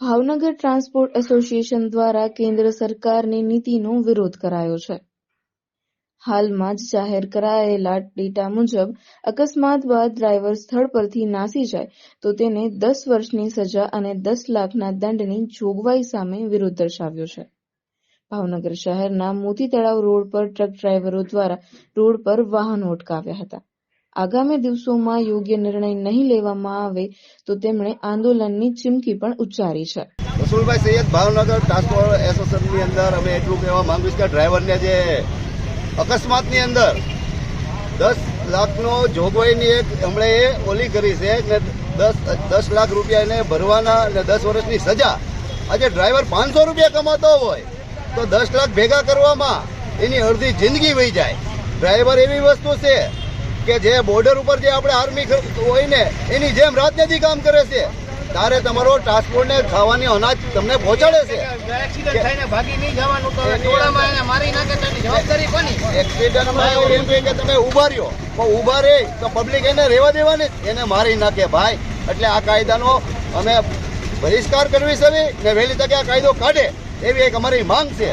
Bhavnagar transport association દ્વારા કેન્દ્ર સરકારની નીતિનો વિરોધ કરાયો છે. હાલમાં જ જાહેર કરાયેલા ડેટા મુજબ, અકસ્માત બાદ ડ્રાઈવર સ્થળ પરથી નાસી જાય તો તેને દસ વર્ષની સજા અને દસ લાખના દંડની જોગવાઈ સામે વિરોધ દર્શાવ્યો છે. ભાવનગર શહેરના મોતી તળાવ રોડ પર ટ્રક ડ્રાઈવરો દ્વારા રોડ પર વાહનો અટકાવ્યા હતા. આગામી દિવસોમાં યોગ્ય નિર્ણય નહીં લેવામાં આવે તો તેમણે આંદોલનની ચીમકી પણ ઉચ્ચારી છે. રસુલભાઈ સૈયદ ભાવનગર ટ્રાન્સપોર્ટ એસોસિએશનની અંદર અમે એટલું કહેવા માંગુ છું કે ડ્રાઈવરને જે અકસ્માતની અંદર દસ લાખનો જોગવાઈની એક હમણે એ ઓલી કરી છે ને દસ દસ લાખ રૂપિયા એને ભરવાના અને દસ વર્ષની સજા. આજે ડ્રાઈવર પાંચસો રૂપિયા કમાતો હોય તો દસ લાખ ભેગા કરવામાં એની અડધી જિંદગી વહી જાય. ડ્રાઈવર એવી વસ્તુ છે કે જે બોર્ડર ઉપર જે આપણે આર્મી હોય ને એની જેમ રાજનીતિ કામ કરે છે તારે તમારો ટ્રાન્સપોર્ટને ખાવાની અનાજ તમને પહોંચાડે છે. એક્સિડન્ટમાં એમ કે તમે ઊભા રહ્યો. પણ ઊભા રહે તો પબ્લિક એને રહેવા દેવાની. એને મારી નાખે ભાઈ. એટલે આ કાયદાનો અમે બહિષ્કાર કરવી છે ને વહેલી તકે આ કાયદો કાઢે એવી એક અમારી માંગ છે.